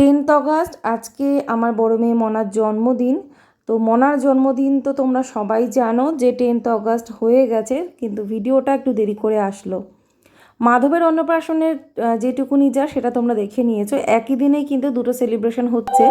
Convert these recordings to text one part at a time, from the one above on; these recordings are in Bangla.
টেন্থ অগাস্ট আজকে আমার বড় মেয়ে মনার জন্মদিন। তো মনার জন্মদিন তো তোমরা সবাই জানো যে টেন্থ অগাস্ট হয়ে গেছে, কিন্তু ভিডিওটা একটু দেরি করে আসলো। মাধবের অন্নপ্রাশনের যেটুকুনি যা সেটা তোমরা দেখে নিয়েছো। একই দিনেই কিন্তু দুটো সেলিব্রেশন হচ্ছে।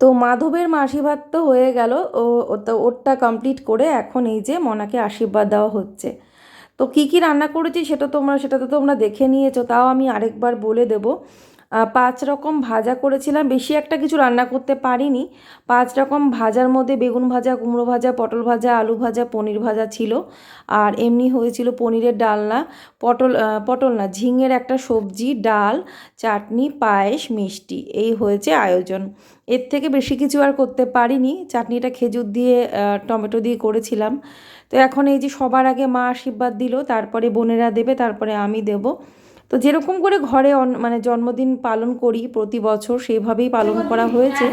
তো মাধবের আশীর্বাদ তো হয়ে গেল। ও তো ওরটা কমপ্লিট করে এখন এই যে মনাকে আশীর্বাদ দেওয়া হচ্ছে। তো কী কী রান্না করেছি সেটা তোমরা, সেটা তো তোমরা দেখে নিয়েছো, তাও আমি আরেকবার বলে দেবো। পাঁচ রকম ভাজা করেছিলাম। বেশি একটা কিছু রান্না করতে পারিনি। পাঁচ রকম ভাজার মধ্যে বেগুন ভাজা, কুমড়ো ভাজা, পটল ভাজা, আলু ভাজা, পনির ভাজা ছিল। আর এমনি হয়েছিল পনিরের ডালনা। পটল পটল না, ঝিঙের একটা সবজি, ডাল, চাটনি, পায়েস, মিষ্টি এই হয়েছে আয়োজন। এর থেকে বেশি কিছু আর করতে পারিনি। চাটনিটা খেজুর দিয়ে টমেটো দিয়ে করেছিলাম। তো এখন এই যে সবার আগে মা আশীর্বাদ দিল, তারপরে বোনেরা দেবে, তারপরে আমি দেব। তো যেরকম করে ঘরে মানে জন্মদিন পালন করি প্রতি বছর সেভাবেই পালন করা হয়েছে।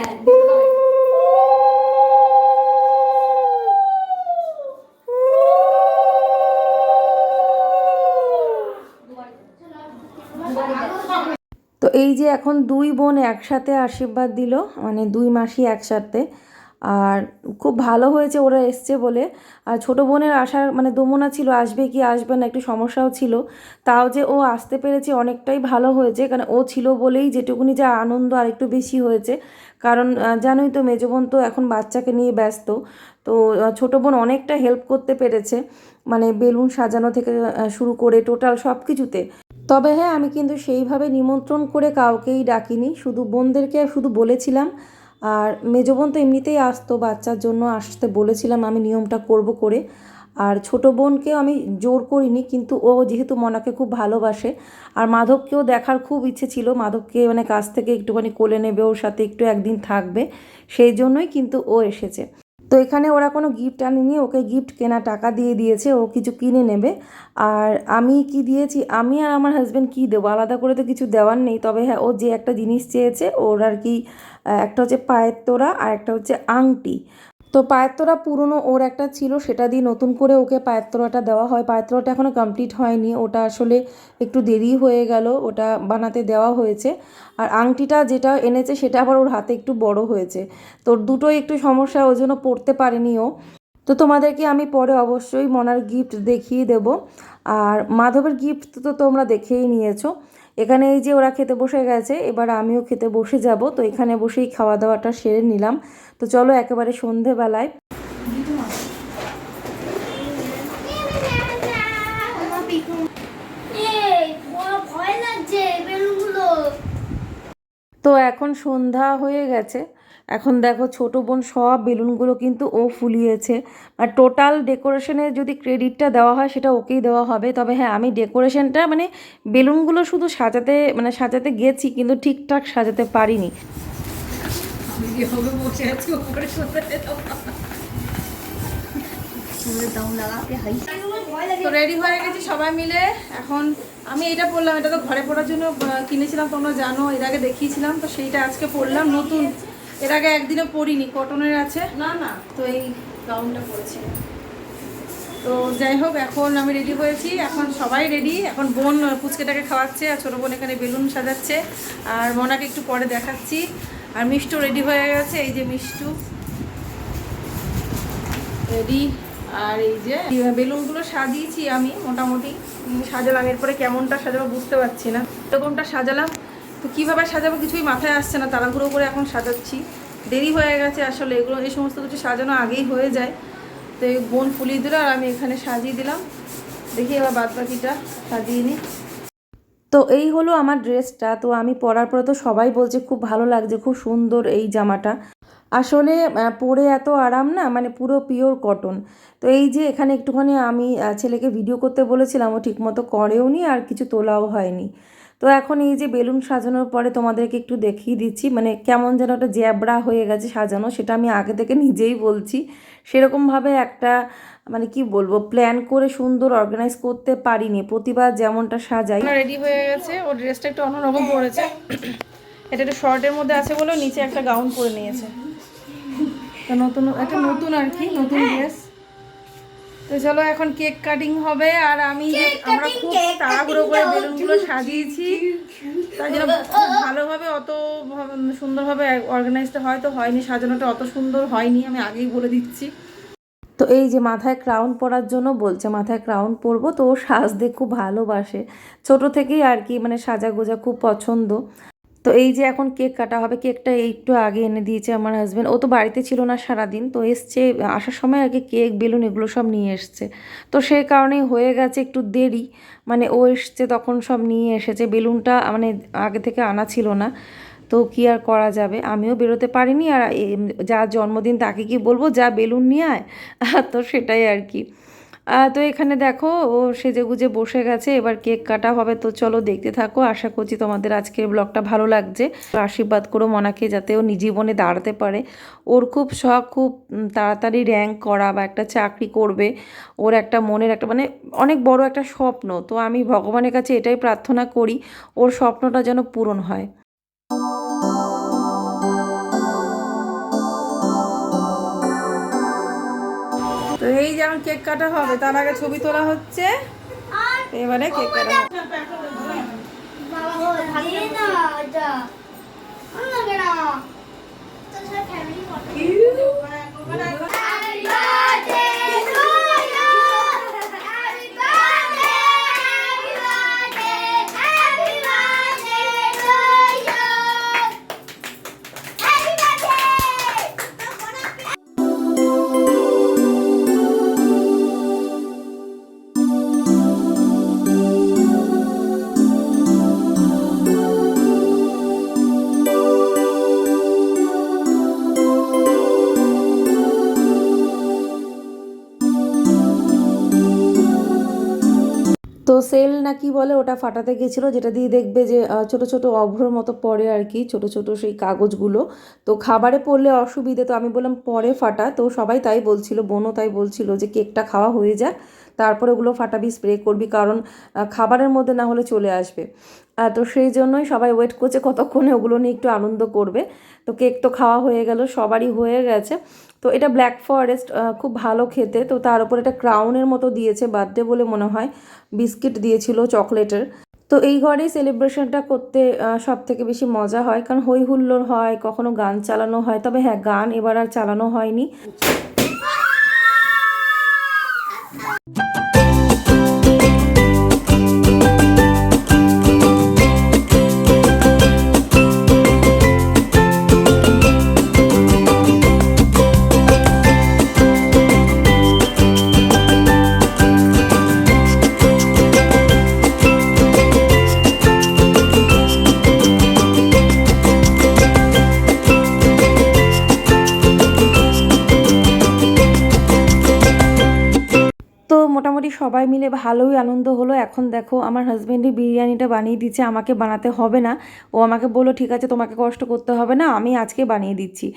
তো এই যে এখন দুই বোন একসাথে আশীর্বাদ দিল মানে দুই মাসি একসাথে। আর খুব ভালো হয়েছে ওরা এসছে বলে। আর ছোটো বোনের আসার মানে দমনা ছিল, আসবে কি আসবে না, একটু সমস্যাও ছিল। তাও যে ও আসতে পেরেছে অনেকটাই ভালো হয়েছে, কারণ ও ছিল বলেই যেটুকুনি যা আনন্দ আর একটু বেশি হয়েছে। কারণ জানোই তো, মেজো বোন তো এখন বাচ্চাকে নিয়ে ব্যস্ত। তো ছোটো বোন অনেকটা হেল্প করতে পেরেছে মানে বেলুন সাজানো থেকে শুরু করে টোটাল সব কিছুতে তবে হ্যাঁ আমি কিন্তু সেইভাবে নিমন্ত্রণ করে কাউকেই ডাকিনি, শুধু বোনদেরকে শুধু বলেছিলাম। আর মেজো বোন তো এমনিতেই আসতো বাচ্চার জন্য, আসতে বলেছিলাম আমি নিয়মটা করব করে। আর ছোটো বোনকেও আমি জোর করিনি, কিন্তু ও যেহেতু মনাকে খুব ভালোবাসে, আর মাধবকেও দেখার খুব ইচ্ছে ছিল, মাধবকে মানে কাছ থেকে একটুখানি কোলে নেবে, ওর সাথে একটু একদিন থাকবে, সেই জন্যই কিন্তু ও এসেছে। তো এখানে ওরা কোনো গিফট আনেনি, ওকে গিফট কেনা টাকা দিয়ে দিয়েছে, ও কিছু কিনে নেবে। আর আমি কি দিয়েছি? আমি আর আমার হাজব্যান্ড কী দেবো? আলাদা করে তো কিছু দেওয়ার নেই। তবে হ্যাঁ ও যে একটা জিনিস চেয়েছে, ওর আর কি একটা হচ্ছে পায়ের তোরা আর একটা হচ্ছে আংটি। তো পায়ের তোড়া পুরনো ওর একটা ছিল, সেটা দিয়ে নতুন করে ওকে পায়ের তোড়াটা দেওয়া হয়। পায়ের তোড়াটা এখনও কমপ্লিট হয়নি। ওটা আসলে একটু দেরি হয়ে গেল, ওটা বানাতে দেওয়া হয়েছে। আর আংটিটা যেটা এনেছে, সেটা আবার ওর হাতে একটু বড় হয়েছে। তোর দুটোই একটু সমস্যা, ওই জন্য পড়তে পারেনি ও। তো তোমাদেরকে আমি পরে অবশ্যই মনার গিফট দেখিয়ে দেব। আর মাধবের গিফট তো তোমরা দেখেই নিয়েছো। এখানে এই যে ওরা খেতে বসে গেছে, এবার আমিও খেতে বসে যাব। তো এখানে বসেই খাওয়া দাওয়াটা সেরে নিলাম। তো চলো একেবারে সন্ধেবেলায় এই, বড় ভয় লাগছে বেলুনগুলো তো এখন সন্ধ্যা হয়ে গেছে। এখন দেখো ছোটো বোন সব বেলুনগুলো কিন্তু ও ফুলিয়েছে। আর টোটাল ডেকোরেশনের যদি ক্রেডিটটা দেওয়া হয় সেটা ওকেই দেওয়া হবে। তবে হ্যাঁ আমি ডেকোরেশনটা মানে বেলুনগুলো শুধু সাজাতে মানে সাজাতে গেছি কিন্তু ঠিকঠাক সাজাতে পারিনি। তো রেডি হয়ে গেছি সবাই মিলে। এখন আমি এটা পরলাম এটা তো ঘরে পড়ার জন্য কিনেছিলাম তোমরা জানো এর আগে দেখিয়েছিলাম তো সেইটা আজকে পরলাম নতুন। এর আগে একদিনও পরিনি কটনের আছে। না না তো এই গাউনটা পরেছি। তো যাই হোক এখন আমি রেডি হয়েছি এখন সবাই রেডি এখন বোন পুচকেটাকে খাওয়াচ্ছে আর ছোটো বোন এখানে বেলুন সাজাচ্ছে আর মনাকে একটু পরে দেখাচ্ছি। আর মিষ্টু রেডি হয়ে গেছে এই যে মিষ্টু। রেডি আর এই যে বেলুনগুলো সাজিয়েছি আমি মোটামুটি। সাজালাম, এরপরে কেমনটা সাজাবো বুঝতে পারছি না। এরকমটা সাজালাম? তো কীভাবে সাজাবো কিছুই মাথায় আসছে না, তাড়াহুড়ো করে এখন সাজাচ্ছি। দেরি হয়ে গেছে আসলে, এগুলো, এই সমস্ত কিছু সাজানো আগেই হয়ে যায়। তো এই বোন ফুলিয়ে দিল আর আমি এখানে সাজিয়ে দিলাম। দেখি এবার বাদ বাকিটা সাজিয়ে নিই। তো এই হলো আমার ড্রেসটা। তো আমি পরার পরে তো সবাই বলছে, খুব ভালো লাগছে, খুব সুন্দর এই জামাটা। আসলে পরে এত আরাম না মানে পুরো পিওর কটন তো এই যে এখানে একটুখানি আমি ছেলেকে ভিডিও করতে বলেছিলাম, ও ঠিকমতো করেও নি আর কিছু তোলাও হয়নি। তো এখন এই যে বেলুন সাজানোর পরে তোমাদেরকে একটু দেখিয়ে দিচ্ছি মানে কেমন যেন একটা জ্যাবড়া হয়ে গেছে সাজানো, সেটা আমি আগে থেকে নিজেই বলছি। সেরকমভাবে একটা মানে কি বলব প্ল্যান করে সুন্দর অর্গানাইজ করতে পারিনি। প্রতিবার যেমনটা সাজাই। রেডি হয়ে গেছে। ও ড্রেসটা একটু অন্যরকম পরেছে। এটা একটু শর্টের মধ্যে আছে বলে নিচে একটা গাউন পরে নিয়েছে। তো নতুন একটা নতুন আর কি নতুন ড্রেস তো তো চলো এখন কেক কাটিং হবে আর আমি আমরা খুব তাড়াহুড়ো করে বেলুনগুলো সাজিয়েছি। তাই জন্য খুব ভালোভাবে অত সুন্দরভাবে অর্গানাইজটা হয়তো হয়নি সাজানোটা অত সুন্দর হয়নি আমি আগেই বলে দিচ্ছি। তো এই যে মাথায় ক্রাউন পরার জন্য বলছে, মাথায় ক্রাউন পরবো তো ও সাজতে খুব ভালোবাসে। ছোট থেকেই আর কি মানে সাজা গোজা খুব পছন্দ। তো এই যে এখন কেক কাটা হবে, কেকটা একটু আগে এনে দিয়েছে আমার হাজব্যান্ড ও তো বাড়িতে ছিল না সারাদিন, তো এসছে, আসার সময় কি কেক, বেলুন এগুলো সব নিয়ে এসছে। তো সেই কারণেই হয়ে গেছে একটু দেরি মানে ও এসছে তখন সব নিয়ে এসেছে। বেলুনটা মানে আগে থেকে আনা ছিল না। তো কি আর করা যাবে? আমিও বেরোতে পারিনি আর যার জন্মদিন তাকে কি বলব? যা বেলুন নিয়ে আয়। তো সেটাই আর কি। তো এখানে দেখো, ও সেজে গুজে বসে গেছে, এবার কেক কাটা হবে। তো চলো দেখতে থাকো। আশা করছি তোমাদের আজকের ব্লগটা ভালো লাগছে। আশীর্বাদ করো মনাকে যাতে ও জীবনে দাঁড়াতে পারে। ওর খুব শখ, খুব তাড়াতাড়ি র্যাঙ্ক করা বা একটা চাকরি করবে। ওর একটা মনের একটা মানে অনেক বড় একটা স্বপ্ন। তো আমি ভগবানের কাছে এটাই প্রার্থনা করি, ওর স্বপ্নটা যেন পূরণ হয়। তো এই যে যেমন কেক কাটা হবে তার আগে ছবি তোলা হচ্ছে। এবারে কেক কাটা হবে। সেল না কি বলে, ওটা ফাটাতে গেছিল, যেটা দিয়ে দেখবে যে ছোট ছোট অভ্রর মতো পড়ে আর কি, ছোট ছোট সেই কাগজগুলো। তো খাবারে পড়লে অসুবিধে, তো আমি বললাম পরে ফাটা, তো সবাই তাই বলছিল, বোনও তাই বলছিল যে কেকটা খাওয়া হয়ে যাক। তারপরে ওগুলো ফাটাবি স্প্রে করবি, কারণ খাবারের মধ্যে না হলে চলে আসবে। তো সেই জন্যই সবাই ওয়েট করছে কতক্ষণে ওগুলো নিয়ে একটু আনন্দ করবে। তো কেক তো খাওয়া হয়ে গেল, সবারই হয়ে গেছে। তো এটা ব্ল্যাক ফরেস্ট খুব ভালো খেতে। তো তার উপর এটা ক্রাউনের মতো দিয়েছে, বার্থডে বলে মনে হয়। বিস্কিট দিয়েছিল চকলেটের। তো এই ঘরেই সেলিব্রেশনটা করতে সব থেকে বেশি মজা হয়। কারণ হই হুল্লোড় হয়, কখনো গান চালানো হয়। তবে হ্যাঁ গান এবার আর চালানো হয়নি। মিলে ভালোই আনন্দ হলো। এখন দেখো আমার হাজব্যান্ডই বিরিয়ানিটা বানিয়ে দিচ্ছে, আমাকে বানাতে হবে না। ও আমাকে বলল, ঠিক আছে, তোমাকে কষ্ট করতে হবে না, আমি আজকে বানিয়ে দিচ্ছি।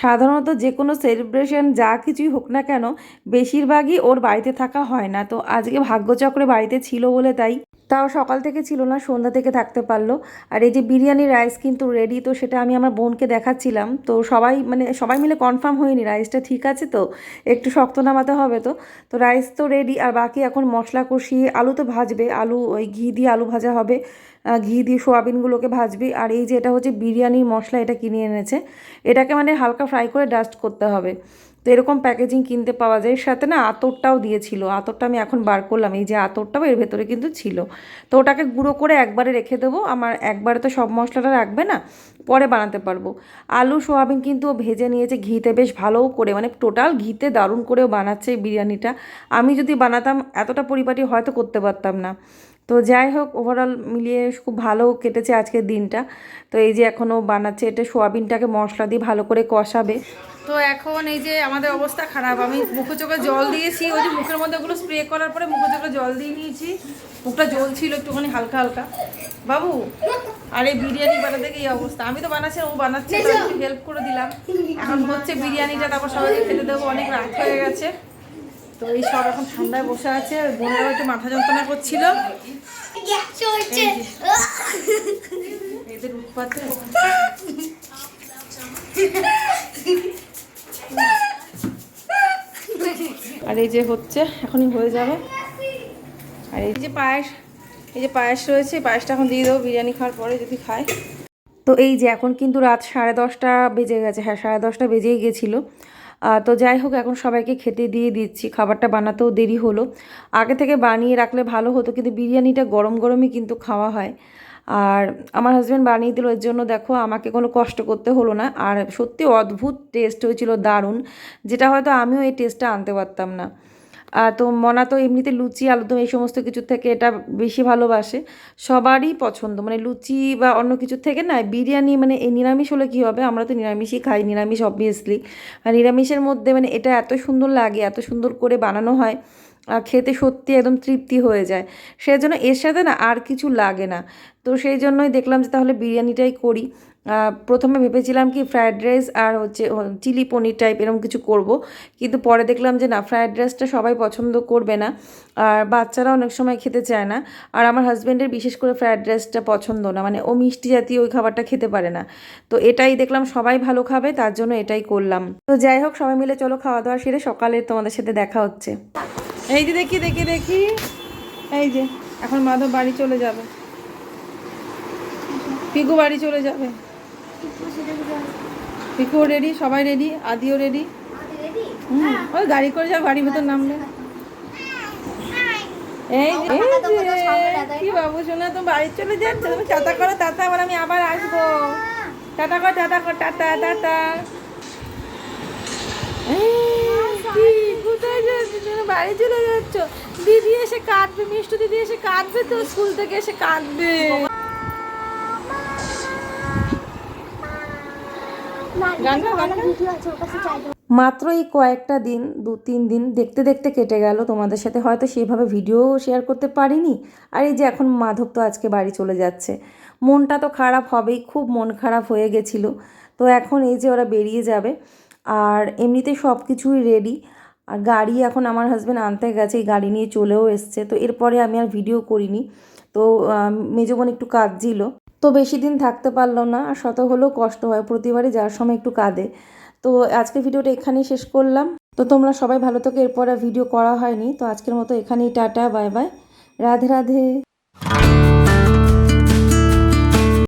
সাধারণত যে কোনো সেলিব্রেশন যা কিছুই হোক না কেন, বেশিরভাগই ওর বাড়িতে থাকা হয় না। তো আজকে ভাগ্যচক্রে বাড়িতে ছিল বলে তাই তাও সকাল থেকে ছিল না, সন্ধ্যা থেকে থাকতে পারল। আর এই যে বিরিয়ানি রাইস কিন্তু রেডি তো সেটা আমি আমার বোনকে দেখাচ্ছিলাম। তো সবাই মানে সবাই মিলে কনফার্ম হয়নি রাইসটা ঠিক আছে তো, একটু শক্ত নামাতে হবে তো। তো রাইস তো রেডি আর বাকি এখন মশলা কষিয়ে আলু তো ভাজবে। আলু ওই ঘি দিয়ে আলু ভাজা হবে। ঘি দিয়ে সোয়াবিনগুলোকে ভাজবি। আর এই যে এটা হচ্ছে বিরিয়ানির মশলা, এটা কিনে এনেছে। এটাকে মানে হালকা ফ্রাই করে ডাস্ট করতে হবে। তো এরকম প্যাকেজিং কিনতে পাওয়া যায়। সাথে না আতরটাও দিয়েছিল। আতরটা আমি এখন বার করলাম। এই যে আতরটাও এর ভেতরে কিন্তু ছিল। তো ওটাকে গুঁড়ো করে একবারে রেখে দেবো। আমার একবারে তো সব মশলাটা রাখবে না, পরে বানাতে পারব। আলু, সোয়াবিন কিন্তু ভেজে নিয়েছে ঘিতে। বেশ ভালোও করে মানে টোটাল ঘিতে দারুণ করেও বানাচ্ছে বিরিয়ানিটা। আমি যদি বানাতাম, এতটা পরিপাটি হয়তো করতে পারতাম না। তো যাই হোক ওভারঅল মিলিয়ে খুব ভালো কেটেছে আজকের দিনটা। তো এই যে এখনও বানাচ্ছে, এটা সোয়াবিনটাকে মশলা দিয়ে ভালো করে কষাবে। তো এখন এই যে আমাদের অবস্থা খারাপ, আমি মুখে চোখে জল দিয়েছি, ওই যে মুখের মধ্যে ওগুলো স্প্রে করার পরে মুখে চোখে জল দিয়ে নিয়েছি। মুখটা জল ছিল একটুখানি হালকা হালকা। বাবু, আর এই বিরিয়ানি বানাতে গিয়ে অবস্থা। আমি তো বানাচ্ছি, ও বানাচ্ছে হেল্প করে দিলাম। এখন হচ্ছে বিরিয়ানিটা তারপর সবাইকে খেতে দেবো, অনেক রাত হয়ে গেছে। তো এই সব এখন ঠান্ডায় বসে আছে বোনেরাও একটু মাথা যন্ত্রণা করছিল। এদের উৎপাতে আর এই যে হচ্ছে এখনই হয়ে যাবে। আর এই যে পায়েস এই যে পায়েস রয়েছে পায়েসটা এখন দিয়ে দেবো বিরিয়ানি খাওয়ার পরে যদি খায়। তো এই যে এখন কিন্তু রাত সাড়ে দশটা বেজে গেছে হ্যাঁ সাড়ে দশটা বেজেই গেছিল। তো যাই হোক, এখন সবাইকে খেতে দিয়ে দিচ্ছি। খাবারটা বানাতেও দেরি হলো। আগে থেকে বানিয়ে রাখলে ভালো হতো, কিন্তু বিরিয়ানিটা গরম গরমই কিন্তু খাওয়া হয়। আর আমার হাজব্যান্ড বানিয়ে দিল, এর জন্য দেখো আমাকে কোনো কষ্ট করতে হলো না। আর সত্যি অদ্ভুত টেস্ট হয়েছিল, দারুণ। যেটা হয়তো আমিও এই টেস্টটা আনতে পারতাম না। তো মনা তো এমনিতে লুচি আলুদম এই সমস্ত কিছুর থেকে এটা বেশি ভালোবাসে। সবারই পছন্দ মানে লুচি বা অন্য কিছুর থেকে না, বিরিয়ানি মানে এই নিরামিষ হলে কী হবে? আমরা তো নিরামিষই খাই, নিরামিষ অবভিয়াসলি আর নিরামিষের মধ্যে মানে এটা এত সুন্দর লাগে, এত সুন্দর করে বানানো হয় খেতে সত্যি একদম তৃপ্তি হয়ে যায়। সেই জন্য এর সাথে না আর কিছু লাগে না। তো সেই জন্যই দেখলাম যে তাহলে বিরিয়ানিটাই করি। প্রথমে ভেবেছিলাম কি ফ্রায়েড রাইস আর হচ্ছে চিলি পনির টাইপ এরকম কিছু করব। কিন্তু পরে দেখলাম যে না ফ্রায়েড রাইসটা সবাই পছন্দ করবে না। আর বাচ্চারা অনেক সময় খেতে চায় না। আর আমার হাজব্যান্ডের বিশেষ করে ফ্রায়েড রাইসটা পছন্দ না। মানে ও মিষ্টি জাতীয় ওই খাবারটা খেতে পারে না। তো এটাই দেখলাম সবাই ভালো খাবে, তার জন্য এটাই করলাম। তো যাই হোক, সবাই মিলে চলো খাওয়া দাওয়া সেরে সকালে তোমাদের সাথে দেখা হচ্ছে। এই যে দেখি দেখি দেখি। এই যে, এখন মাধব বাড়ি চলে যাবে। পিকু বাড়ি চলে যাবে। পিকু রেডি সবাই রেডি আদিও রেডি হুম। ওই গাড়ি করে যাও, গাড়ির ভেতর নামলে এই কি বাবু শোনা তো বাড়ি চলে যাচ্ছে তুমি টাটা করো টাটা আবার আমি আবার আসব। টাটা কর টাটা কর টাটা টাটা তুমি বাড়ি চলে যাচ্ছ। দিদি এসে কাঁদবে, মিষ্টি দিদি এসে কাঁদবে তো, স্কুল থেকে এসে কাঁদবে গান গাও, গান গাও। ভিডিও আছে ওর কাছে চাই মাত্র এই কয়েকটা দিন, দু, তিন দিন দেখতে দেখতে কেটে গেল তোমাদের সাথে। হয়তো সেইভাবে ভিডিও শেয়ার করতে পারিনি। আর এই যে এখন মাধব তো আজকে বাড়ি চলে যাচ্ছে। মনটা তো খারাপ হবেই, খুব মন খারাপ হয়ে গেছিল। তো এখন এই যে ওরা বেরিয়ে যাবে। আর এমনিতে সব কিছুই রেডি আর গাড়ি এখন আমার হাজব্যান্ড আনতে গেছে, এই গাড়ি নিয়ে চলেও এসছে। তো এরপরে আমি আর ভিডিও করিনি। তো মেজো বোন একটু কাঁদছিল। তো বেশি দিন থাকতে পারল না, আর শত হলেও কষ্ট হয়, প্রতিবারই যাওয়ার সময় একটু কাঁদে। তো আজকে ভিডিওটা এখানেই শেষ করলাম। তো তোমরা সবাই ভালো থেকে, এরপর ভিডিও করা হয়নি। তো আজকের মতো এখানেই tata, bye bye. Radhe Radhe.